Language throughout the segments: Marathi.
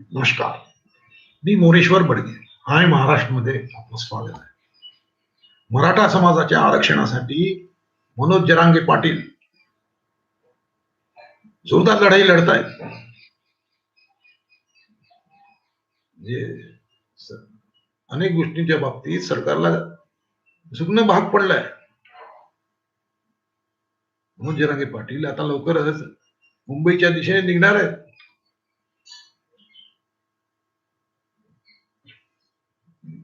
नमस्कार. मी मोरेश्वर बडगे हाय महाराष्ट्रमध्ये आपलं स्वागत आहे. मराठा समाजाच्या आरक्षणासाठी मनोज जरांगे पाटील जोरदार लढाई लढतायत. म्हणजे अनेक गोष्टींच्या बाबतीत सरकारला झुकणं भाग पडलाय. मनोज जरांगे पाटील आता लवकरच मुंबईच्या दिशेने निघणार आहेत.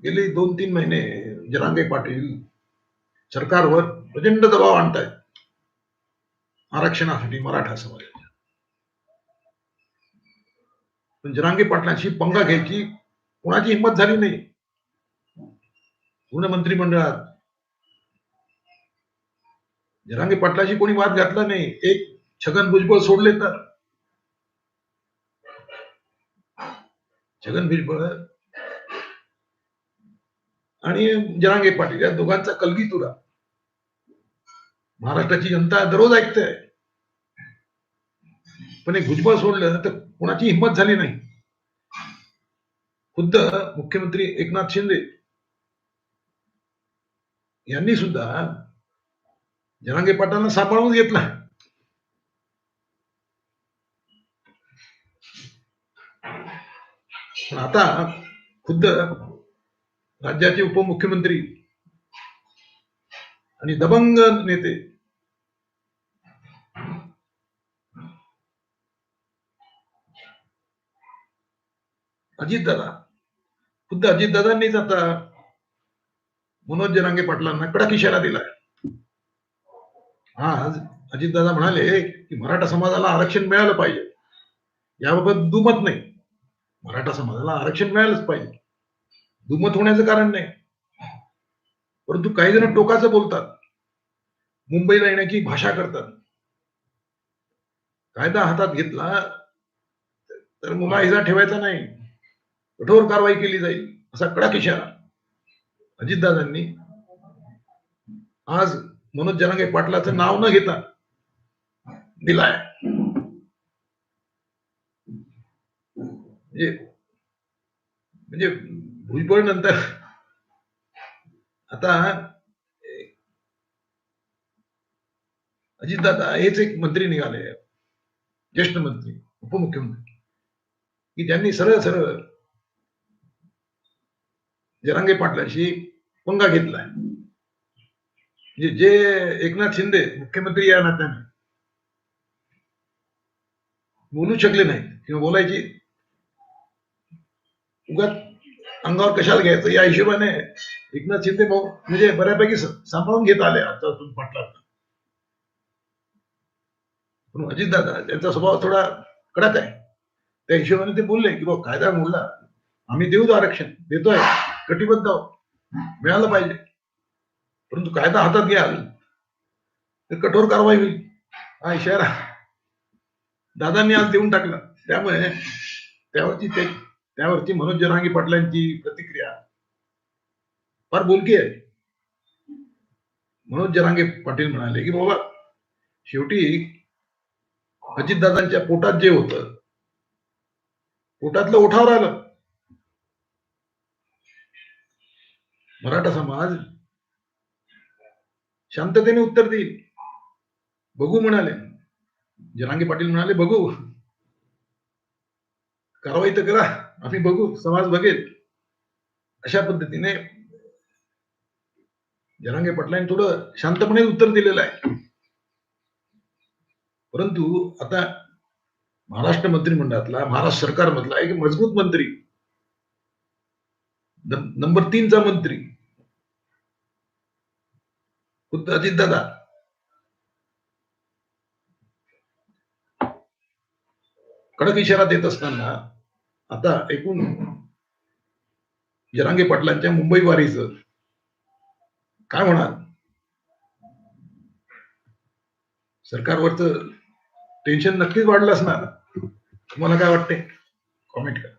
गेले दोन तीन महिने जरांगे पाटील सरकारवर प्रचंड दबाव आणतायत. आरक्षणासाठी मराठा समाजाच्या पण जरांगे पाटलांशी पंगा घ्यायची कोणाची हिंमत झाली नाही. पूर्ण मंत्रिमंडळात. जरांगे पाटलाशी कोणी वाद घातला नाही एक छगन भुजबळ सोडले तर. छगन भुजबळ आणि जरांगे पाटील या दोघांचा कलगीतुरा महाराष्ट्राची जनता दररोज ऐकते. पण एक भुजबळ सोडलं तर कोणाची हिंमत झाली नाही. खुद्द मुख्यमंत्री एकनाथ शिंदे यांनी सुद्धा जरांगे पाटलांना सांभाळून घेतला. पण आता खुद्द राज्याचे उपमुख्यमंत्री आणि दबंग नेते. अजितदादा खुद्द अजितदादांनीच आता मनोज जरांगे पाटलांना कडक इशारा दिलाय आज अजितदादा म्हणाले की मराठा समाजाला आरक्षण मिळालं पाहिजे. याबाबत दुमत नाही. मराठा समाजाला आरक्षण मिळालंच पाहिजे. दुमत होण्याचं कारण नाही. परंतु काही जण टोकाचं बोलतात. मुंबईला येण्याची भाषा करतात. कायदा हातात घेतला तर मुलाहिजा ठेवायचा नाही. कठोर कारवाई केली जाईल असा कडक इशारा. अजितदादांनी आज मनोज जनांगे पाटलाचं नाव न घेता दिलाय. म्हणजे म्हणजे भुजबळ नंतर. आता अजितदादा हेच एक मंत्री निघाले. ज्येष्ठ मंत्री उपमुख्यमंत्री. की ज्यांनी सरळ सरळ जरांगे पाटलाशी पंगा घेतलाय म्हणजे जे एकनाथ शिंदे मुख्यमंत्री या नात्याने बोलू शकले नाही किंवा बोलायची. उगाच अंगावर कशाला घ्यायचं? या हिशोबाने एकनाथ शिंदे भाऊ म्हणजे बऱ्यापैकी सांभाळून घेत आले आता पाटला पण अजितदादा त्यांचा स्वभाव थोडा कडक आहे. त्या हिशोबाने ते बोलले की बा कायदा मोडला. आम्ही देऊ आरक्षण. देतोय. कटिबद्ध मिळालं पाहिजे. परंतु कायदा हातात घ्याल तर कठोर कारवाई होईल. हा इशारा दादांनी आज देऊन टाकला. त्यामुळे त्यावरची ते त्यावरची मनोज जरांगी पाटलांची प्रतिक्रिया फार बोलकी आहे. मनोज जरांगे पाटील म्हणाले की बाबा शेवटी अजितदादांच्या पोटात जे होत पोटातलं ओठावर आलं. मराठा समाज शांततेने उत्तर देईल. बघू म्हणाले. जरांगे पाटील म्हणाले बघू. कारवाई तर करा. आम्ही बघू समाज बघेल. अशा पद्धतीने जरांगे पाटलांनी थोडं शांतपणे उत्तर दिलेलं आहे. परंतु आता महाराष्ट्र मंत्रिमंडळातला महाराष्ट्र सरकारमधला एक मजबूत मंत्री नंबर तीनचा मंत्री खुद्द अजितदादा. कडक इशारा देत असताना आता एकूण जरांगे पाटलांच्या मुंबई वारीचं काय म्हणाल? सरकारवरचं टेन्शन नक्कीच वाढलं असणार. तुम्हाला काय वाटते कॉमेंट करा.